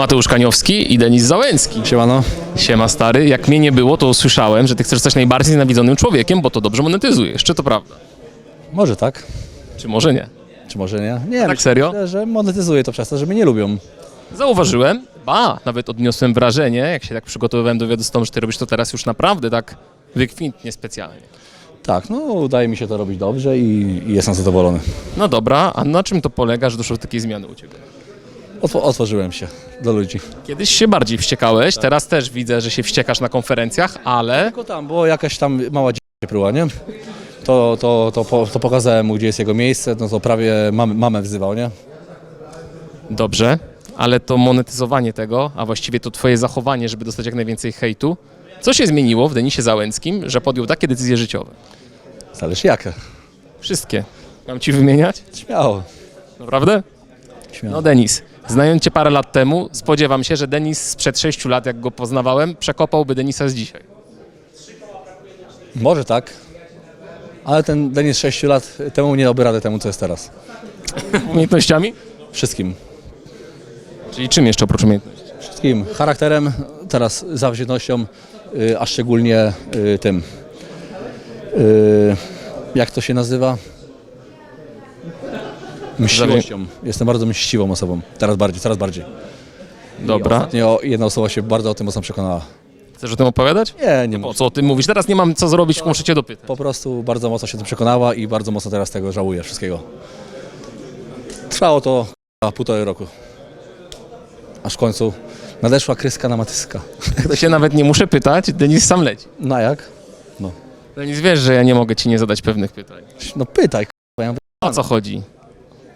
Mateusz Kaniowski i Denis Załęcki. Siemano. Siema stary, jak mnie nie było, to usłyszałem, że ty chcesz zostać najbardziej znienawidzonym człowiekiem, bo to dobrze monetyzujesz. Czy to prawda? Może tak, Czy może nie? czy może nie? Nie, Tak myślę, serio? że monetyzuję to przez to, że mnie nie lubią. Zauważyłem, ba, nawet odniosłem wrażenie, jak się tak przygotowywałem do wywiadu z że ty robisz to teraz już naprawdę tak wykwintnie, specjalnie. Tak, no udaje mi się to robić dobrze i, i jestem zadowolony. No dobra, a na czym to polega, że doszło do takiej zmiany u ciebie? Otw- otworzyłem się do ludzi. Kiedyś się bardziej wściekałeś, teraz też widzę, że się wściekasz na konferencjach, ale Tylko tam, bo jakaś tam mała dziewica pruła, nie? To, to, to, po, to pokazałem mu, gdzie jest jego miejsce, no to prawie mam, mamę wzywał, nie? Dobrze, ale to monetyzowanie tego, a właściwie to twoje zachowanie, żeby dostać jak najwięcej hejtu, co się zmieniło w Denisie Załęckim, że podjął takie decyzje życiowe? Zależy jakie. Wszystkie. Mam ci wymieniać? Śmiało. Naprawdę? Śmiało. No Denis, znając cię parę lat temu, spodziewam się, że Denis sprzed 6 lat, jak go poznawałem, przekopałby Denisa z dzisiaj. Może tak, ale ten Denis 6 lat temu nie dałby rady temu, co jest teraz. Umiejętnościami? Wszystkim. Czyli czym jeszcze oprócz umiejętności? Wszystkim. Charakterem, teraz zawziętością, y, a szczególnie y, tym. Y, jak to się nazywa? Mściwością. Jestem bardzo mściwą osobą. Teraz bardziej, coraz bardziej. Dobra. Ostatnio jedna osoba się bardzo o tym mocno przekonała. Chcesz o tym opowiadać? Nie, nie Po muszę. co o tym mówisz? Teraz nie mam co zrobić, muszę cię dopytać. Po prostu bardzo mocno się tym przekonała i bardzo mocno teraz tego żałuję wszystkiego. Trwało to k***a, półtorej roku. Aż w końcu nadeszła kryska na matyska. To się nawet nie muszę pytać, Denis sam leci. No jak? No, Denis, wiesz, że ja nie mogę ci nie zadać pewnych pytań. no pytaj, k***a, ja mówię, O co chodzi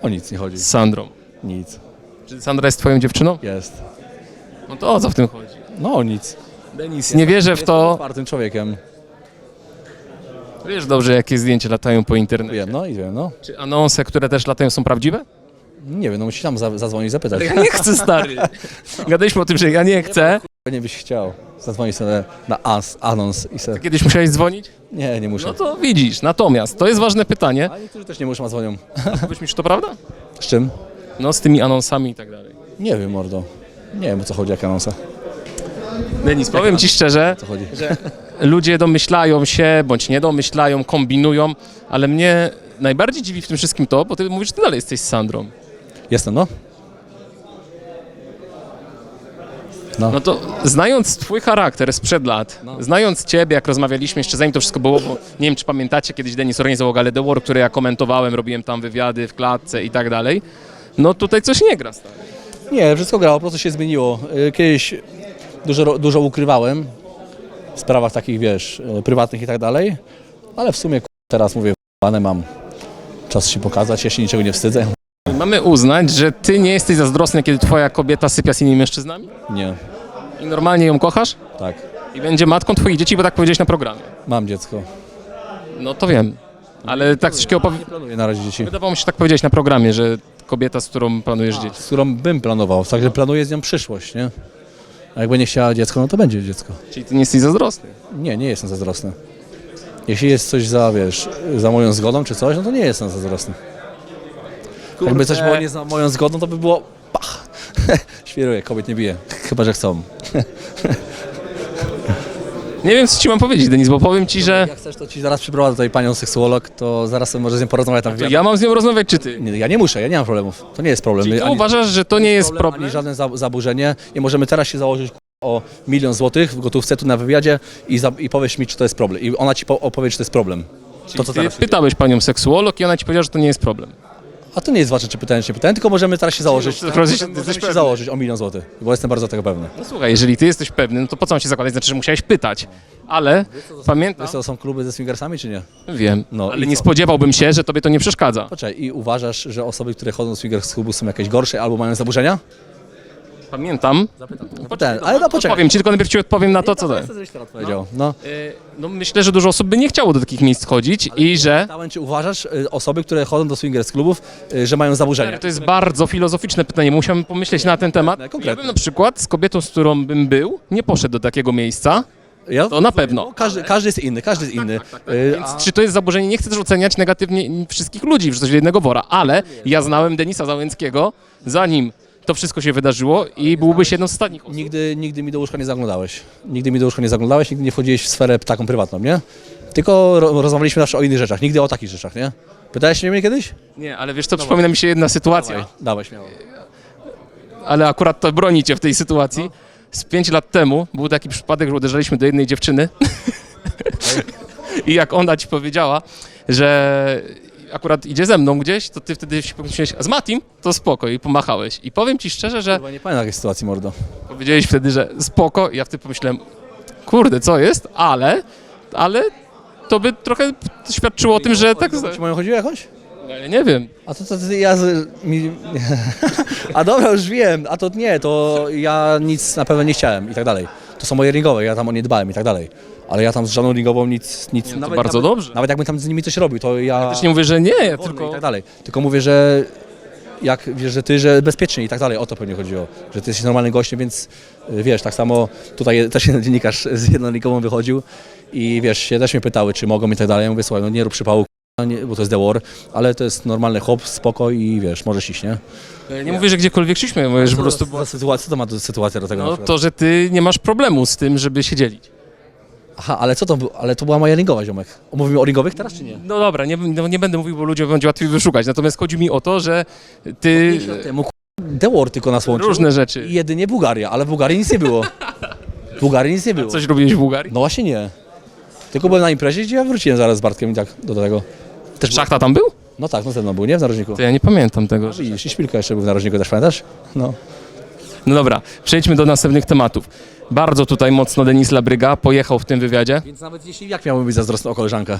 o nic nie chodzi. z Sandrą? Nic. Czy Sandra jest twoją dziewczyną? Jest. No to o co w tym chodzi? No o nic. Denis, nie wierzę w to. otwartym człowiekiem. Wiesz dobrze, jakie zdjęcia latają po internecie. Wiem, no i wiem, no. Czy anonse, które też latają, są prawdziwe? Nie wiem, no musisz tam za, zadzwonić i zapytać. Ja nie chcę, stary. Gadaliśmy o tym, że ja nie chcę. Nie byś chciał. Zadzwonić sobie na ans, anons i se... Kiedyś musiałeś dzwonić? Nie, nie muszę. No to widzisz. Natomiast to jest ważne pytanie. A niektórzy też nie muszą, a dzwonią. Powiedz mi, czy to prawda? Z czym? No z tymi anonsami i tak dalej. Nie wiem, mordo. Nie wiem, o co chodzi, jak anonsa. Denis, powiem ci szczerze, co chodzi? ludzie domyślają się, bądź nie domyślają, kombinują, ale mnie najbardziej dziwi w tym wszystkim to, bo ty mówisz, że ty dalej jesteś z Sandrą. Jestem, no. No. No to znając twój charakter sprzed lat, znając ciebie, jak rozmawialiśmy jeszcze zanim to wszystko było, bo nie wiem, czy pamiętacie, kiedyś Denis organizował Galę The War, które ja komentowałem, robiłem tam wywiady w klatce i tak dalej, no tutaj coś nie gra, stary. Nie, wszystko grało, po prostu się zmieniło. Y, Kiedyś dużo, dużo ukrywałem w sprawach takich, wiesz, y, prywatnych i tak dalej, ale w sumie k***, teraz mówię, pane mam czas się pokazać, ja się niczego nie wstydzę. Mamy uznać, że ty nie jesteś zazdrosny, kiedy twoja kobieta sypia z innymi mężczyznami? Nie, I normalnie ją kochasz? tak, I będzie matką twoich dzieci, bo tak powiedziałeś na programie. mam dziecko. No to wiem. Ale tak coś takiego Nie planuję na razie dzieci. Wydawało mi się, że tak powiedziałeś na programie, że kobieta, z którą planujesz dzieci. Z którą bym planował, także planuję z nią przyszłość, nie? A jakby nie chciała dziecko, no to będzie dziecko. Czyli ty nie jesteś zazdrosny. Nie, nie jestem zazdrosny. Jeśli jest coś za, wiesz, za moją zgodą czy coś, no to nie jestem zazdrosny. Jakby coś było nie za moją zgodą, to by było pach. Świruję, kobiet nie bije, chyba że chcą. Nie wiem, co ci mam powiedzieć, Denis, bo powiem ci, że Jak chcesz, to ci zaraz przyprowadzę tutaj panią seksuolog, to zaraz sobie może z nią porozmawiać tam to ja mam z nią rozmawiać, czy ty? nie, ja nie muszę, ja nie mam problemów. To nie jest problem. Czyli ty Ani- uważasz, że to nie jest problem, problem? Ani żadne za, zaburzenie. Nie możemy teraz się założyć o milion złotych w gotówce tu na wywiadzie i, za, i powiesz mi, czy to jest problem. I ona ci po, opowie, czy to jest problem. To, co Ty teraz pytałeś panią seksuolog i ona ci powiedziała, że to nie jest problem. A to nie jest ważne, czy pytanie, czy nie pytanie, tylko możemy teraz się założyć. jesteś- możemy jesteś się pewny. założyć o milion złotych, bo jestem bardzo tego pewny. No słuchaj, jeżeli ty jesteś pewny, no to po co mam się zakładać? Znaczy, że musiałeś pytać. Ale pamiętam, Wiesz, to są kluby ze swingersami, czy nie? wiem, No ale i nie co? spodziewałbym się, że tobie to nie przeszkadza. Poczekaj, i uważasz, że osoby, które chodzą do swingers klubu są jakieś gorsze albo mają zaburzenia? Pamiętam. Ten, ale no poczekaj. Powiem ci, tylko najpierw ci odpowiem na to, co to. Powiedział. No. Y, No myślę, że dużo osób by nie chciało do takich miejsc chodzić i że... Pytałem, czy uważasz y, osoby, które chodzą do swingers klubów, y, że mają zaburzenia? To jest bardzo filozoficzne pytanie, musiałbym pomyśleć na ten temat. Konkretne. Ja bym na przykład z kobietą, z którą bym był, nie poszedł do takiego miejsca, Ja? to na pewno. Każdy, każdy jest inny, każdy jest inny. Y, Więc czy to jest zaburzenie? Nie chcę też oceniać negatywnie wszystkich ludzi, wrzucać do jednego wora, ale ja znałem Denisa Załęckiego, zanim to wszystko się wydarzyło i byłbyś jedną z ostatnich osób. Nigdy, nigdy mi do łóżka nie zaglądałeś. Nigdy mi do łóżka nie zaglądałeś, nigdy nie wchodziłeś w sferę taką prywatną, nie? Tylko ro- rozmawialiśmy zawsze o innych rzeczach, nigdy o takich rzeczach, nie? Pytałeś się mnie kiedyś? Nie, ale wiesz co, przypomina mi się jedna sytuacja, Dawaj, śmiało. ale akurat to broni cię w tej sytuacji. Z pięć lat temu był taki przypadek, że uderzaliśmy do jednej dziewczyny i jak ona ci powiedziała, że akurat idzie ze mną gdzieś, to ty wtedy się pomyślałeś, a z Matim? To spoko i pomachałeś. I powiem ci szczerze, że Chyba nie pamiętam takiej sytuacji, mordo. powiedziałeś wtedy, że spoko i ja wtedy pomyślałem, kurde, co jest? Ale, ale to by trochę świadczyło o tym, że tak... Ci moją chodziło jakoś? No, ja nie wiem. A to, to, to ja z, mi, A dobra, już wiem, a to nie, to ja nic na pewno nie chciałem i tak dalej. To są moje ringowe, ja tam o nie dbałem i tak dalej. Ale ja tam z żadną ringową nic, nic Nie, no to bardzo dobrze. Nawet jakbym tam z nimi coś robił, to ja... Też nie mówię, że nie, ja tylko... I tak dalej. Tylko mówię, że jak wiesz, że ty, że bezpiecznie i tak dalej, o to pewnie chodziło. Że ty jesteś normalnym gościem, więc y, wiesz, tak samo tutaj też jeden dziennikarz z jedną ligową wychodził i wiesz, się też mnie pytały, czy mogą i tak dalej. Ja mówię, słuchaj, no nie rób przypału, nie, bo to jest The War, ale to jest normalny hop, spoko i wiesz, możesz iść, nie? Ja nie mówię, że gdziekolwiek szliśmy, mówię, że po prostu... była sytuacja, co to ma do, sytuacja do tego? na No przykład? to, że ty nie masz problemu z tym, żeby się dzielić. Aha, ale co to było? Ale to była moja ringowa, ziomek. Mówimy o ringowych teraz, czy nie? No dobra, nie, no nie będę mówił, bo ludziom będzie łatwiej wyszukać. Natomiast chodzi mi o to, że ty temu, The War tylko nas łączył. różne I rzeczy. jedynie Bułgaria, ale w Bułgarii nic nie było. W Bułgarii nic nie było. Coś robiłeś w Bułgarii? No właśnie nie. Tylko byłem na imprezie, gdzie ja wróciłem zaraz z Bartkiem i tak do tego. Też Szachta tam był? No tak, no ze mną był, nie? W narożniku. To ja nie pamiętam tego. Widzisz, i Szpilka jeszcze był w narożniku, też pamiętasz? No. No dobra, przejdźmy do następnych tematów. Bardzo tutaj mocno Denis Labryga pojechał w tym wywiadzie. Więc nawet jeśli jak miałbym być zazdrosny o koleżankę?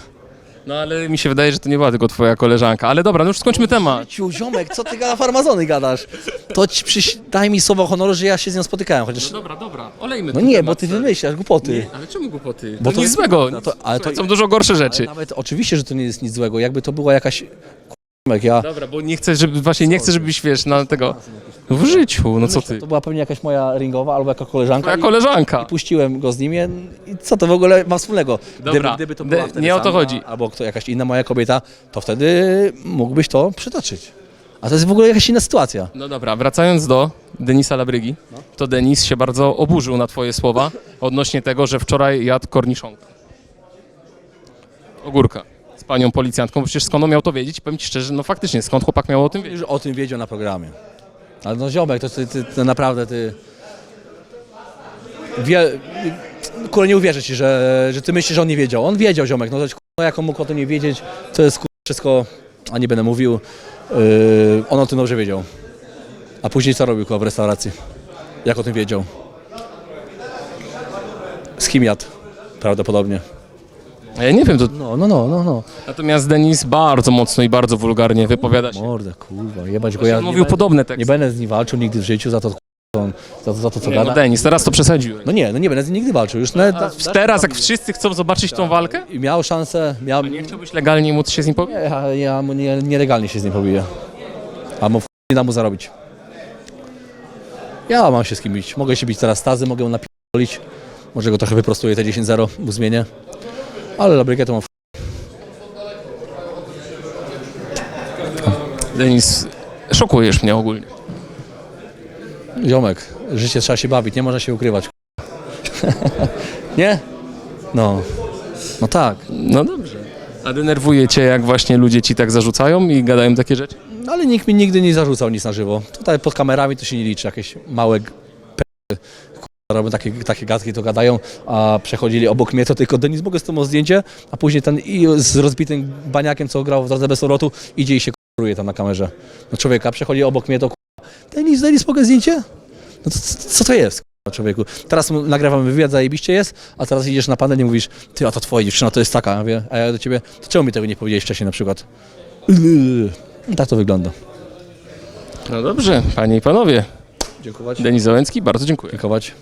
No ale mi się wydaje, że to nie była tylko twoja koleżanka. Ale dobra, no już skończmy temat. Ciu, ziomek, co ty gada farmazony gadasz? To ci przyś... daj mi słowo honoru, że ja się z nią spotykałem, chociaż... Dobra, dobra, olejmy No nie, bo ty wymyślasz głupoty. Ale czemu głupoty? Bo to to nic złego. no to- ale to- Są dużo gorsze rzeczy. nawet oczywiście, że to nie jest nic złego, jakby to była jakaś... Ja... Dobra, bo nie chcę, żeby właśnie nie chcę, żebyś wiesz na tego. W życiu, no co ty? To była pewnie jakaś moja ringowa albo jaka koleżanka. Twoja i- koleżanka. I puściłem go z nim i co to w ogóle ma wspólnego? Dobra, Gdyby, gdyby to była wtedy nie o to chodzi. Albo kto, jakaś inna moja kobieta, to wtedy mógłbyś to przytoczyć. A to jest w ogóle jakaś inna sytuacja. No dobra, wracając do Denisa Labrygi, to Denis się bardzo oburzył na twoje słowa odnośnie tego, że wczoraj jadł korniszonka. Ogórka. Z panią policjantką, bo przecież skąd on miał to wiedzieć? Powiem ci szczerze, no faktycznie, skąd chłopak miał o tym wiedzieć? O tym wiedział na programie. Ale no ziomek, to ty, ty, ty naprawdę ty... Wie... Nie uwierzę ci, że, że ty myślisz, że on nie wiedział. On wiedział, ziomek, no to jak on mógł o tym nie wiedzieć, to jest wszystko, a nie będę mówił, yy, on o tym dobrze wiedział. A później co robił w restauracji? Jak o tym wiedział? Z kim jadł? Prawdopodobnie. A Ja nie wiem, to... No, no, no, no, no. Natomiast Denis bardzo mocno i bardzo wulgarnie wypowiada się. Mordę, kurwa, jebać go Ja ja. mówił nie, będę- podobne nie teksty. będę z nim walczył nigdy w życiu za to, on- za to, za to co Nie, no gada. Denis, teraz to przesadziłeś. No nie, no nie będę z nim nigdy walczył. Już nawet, A teraz, jak wszyscy chcą zobaczyć tą walkę, I miał szansę, miał... nie chciałbyś legalnie móc się z nim? Nie, ja, ja mu nie, nielegalnie się z nim pobiję. A mu w nie da mu zarobić. Ja mam się z kim bić. Mogę się bić teraz stazy, mogę mu napierdolić. Może go trochę wyprostuję te 10-0, mu zmienię. Ale Labrykę mam w Denis, szokujesz mnie ogólnie. Ziomek, życie trzeba się bawić, nie można się ukrywać. nie? No. No tak. No dobrze. A denerwuje cię, jak właśnie ludzie ci tak zarzucają i gadają takie rzeczy? No, ale nikt mi nigdy nie zarzucał nic na żywo. Tutaj pod kamerami to się nie liczy, jakieś małe robią takie, takie gadki, to gadają, a przechodzili obok mnie, to tylko Denis, mogę z tobą zdjęcie, a później ten i z rozbitym baniakiem, co grał w drodze bez powrotu, idzie i się kuruje tam na kamerze. No człowieka, przechodzi obok mnie, to k***a, Denis, Denis, mogę zdjęcie? No to co to jest? k***a, Człowieku. Teraz m- nagrywamy wywiad, zajebiście jest, a teraz idziesz na panel i mówisz, ty, a to twoja dziewczyna to jest taka, ja mówię, a ja do ciebie, to czemu mi tego nie powiedziałeś wcześniej na przykład? I tak to wygląda. No dobrze, panie i panowie. Dziękuję. Denis Załęcki, bardzo dziękuję. Dziękować.